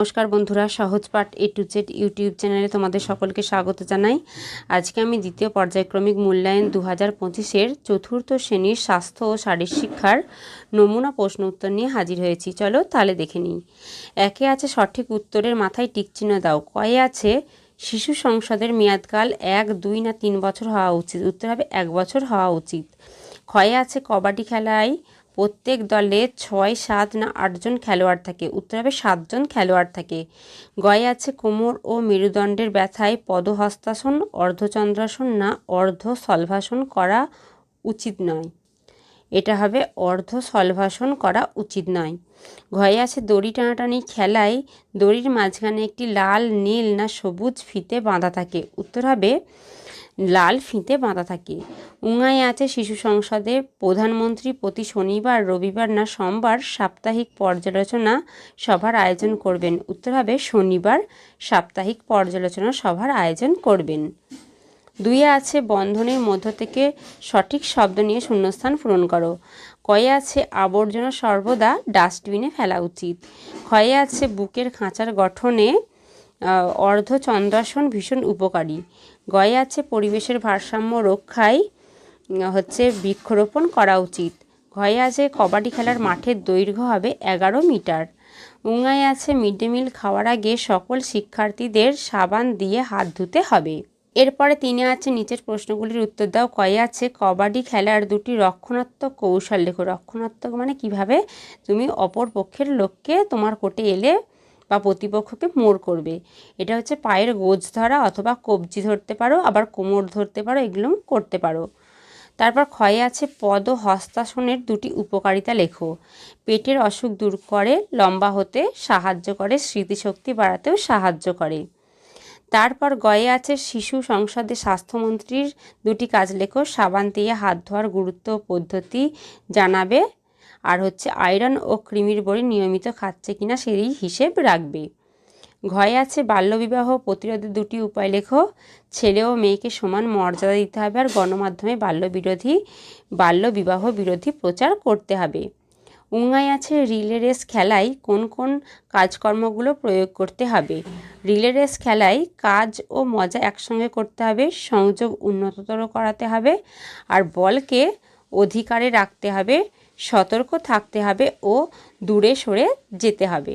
নমস্কার বন্ধুরা, সহজ পাঠ এ টু জেড ইউটিউব চ্যানেলে তোমাদের সকলকে স্বাগত জানাই। আজকে আমি দ্বিতীয় পর্যায়ক্রমিক মূল্যায়ন দু হাজার পঁচিশের চতুর্থ শ্রেণির স্বাস্থ্য ও শারীর শিক্ষার নমুনা প্রশ্ন উত্তর নিয়ে হাজির হয়েছি। চলো তাহলে দেখে নিই। একে আছে সঠিক উত্তরের মাথায় টিকচিহ্ন দাও। কয়ে আছে, শিশু সংসদের মেয়াদকাল এক, দুই না তিন বছর হওয়া উচিত? উত্তর হবে এক বছর হওয়া উচিত। ক্ষয়ে আছে, কবাডি খেলায় প্রত্যেক দলে ছয়, সাত না আটজন খেলোয়াড় থাকে। উত্তর হবে সাতজন খেলোয়াড় থাকে। গয়ে আছে কোমর ও মেরুদণ্ডের ব্যথায় পদহস্তাসন, অর্ধচন্দ্রাসন না অর্ধ সলভাসন করা উচিত নয়। এটা হবে অর্ধ সলভাসন করা উচিত নয়। ঘয়ে আছে দড়ি টানাটানি খেলায় দড়ির মাঝখানে একটি লাল, নীল না সবুজ ফিতে বাঁধা থাকে। উত্তর হবে লাল ফিতে বাঁধা থাকে। উঙায় আছে শিশু সংসদে প্রধানমন্ত্রী প্রতি শনিবার, রবিবার না সোমবার সাপ্তাহিক পর্যালোচনা সভার আয়োজন করবেন। উত্তর হবে শনিবার সাপ্তাহিক পর্যালোচনা সভার আয়োজন করবেন। দুইয়ে আছে বন্ধনের মধ্য থেকে সঠিক শব্দ নিয়ে শূন্যস্থান পূরণ করো। কয়ে আছে আবর্জনা সর্বদা ডাস্টবিনে ফেলা উচিত। ক্ষয়ে আছে বুকের খাঁচার গঠনে অর্ধচন্দ্রাসন ভীষণ উপকারী। গয়ে আছে পরিবেশের ভারসাম্য রক্ষায় হচ্ছে বৃক্ষরোপণ করা উচিত। ঘয়ে আছে কবাডি খেলার মাঠের দৈর্ঘ্য হবে এগারো মিটার। উঙ্গায় আছে মিড ডে মিল খাওয়ার আগে সকল শিক্ষার্থীদের সাবান দিয়ে হাত ধুতে হবে। এরপরে তিনি আছে নিচের প্রশ্নগুলির উত্তর দাও। কয়ে আছে, কবাডি খেলার দুটি রক্ষণাত্মক কৌশল। লেখো রক্ষণাত্মক মানে কীভাবে? তুমি অপর পক্ষের লোককে তোমার কোর্টে এলে বা প্রতিপক্ষকে মোড় করবে। এটা হচ্ছে পায়ের গোজ ধরা অথবা কবজি ধরতে পারো, আবার কোমর ধরতে পারো, এগুলো করতে পারো। তারপর ক্ষয়ে আছে, পদ হস্তাসনের দুটি উপকারিতা লেখো। পেটের অসুখ দূর করে, লম্বা হতে সাহায্য করে, স্মৃতিশক্তি বাড়াতেও সাহায্য করে। তারপর গয়ে আছে শিশু সংসদে স্বাস্থ্যমন্ত্রীর দুটি কাজ লেখো, সাবান দিয়ে হাত ধোয়ার গুরুত্ব পদ্ধতি জানাবে, আর হচ্ছে আয়রন ও কৃমির বড়ি নিয়মিত খাচ্ছে কিনা সেই হিসেব রাখবে। ঘয়ে আছে বাল্যবিবাহ প্রতিরোধের দুটি উপায় লেখো, ছেলে ও মেয়েকে সমান মর্যাদা দিতে হবে আর গণমাধ্যমে বাল্য বিরোধী বাল্য বিবাহ বিরোধী প্রচার করতে হবে। উঙ্গাই আছে রিলে রেস খেলায় কোন কোন কাজকর্মগুলো প্রয়োগ করতে হবে। রিলে রেস খেলায় কাজ ও মজা একসঙ্গে করতে হবে, সংযোগ উন্নততর করাতে হবে, আর বলকে অধিকারে রাখতে হবে, সতর্ক থাকতে হবে ও দূরে সরে যেতে হবে।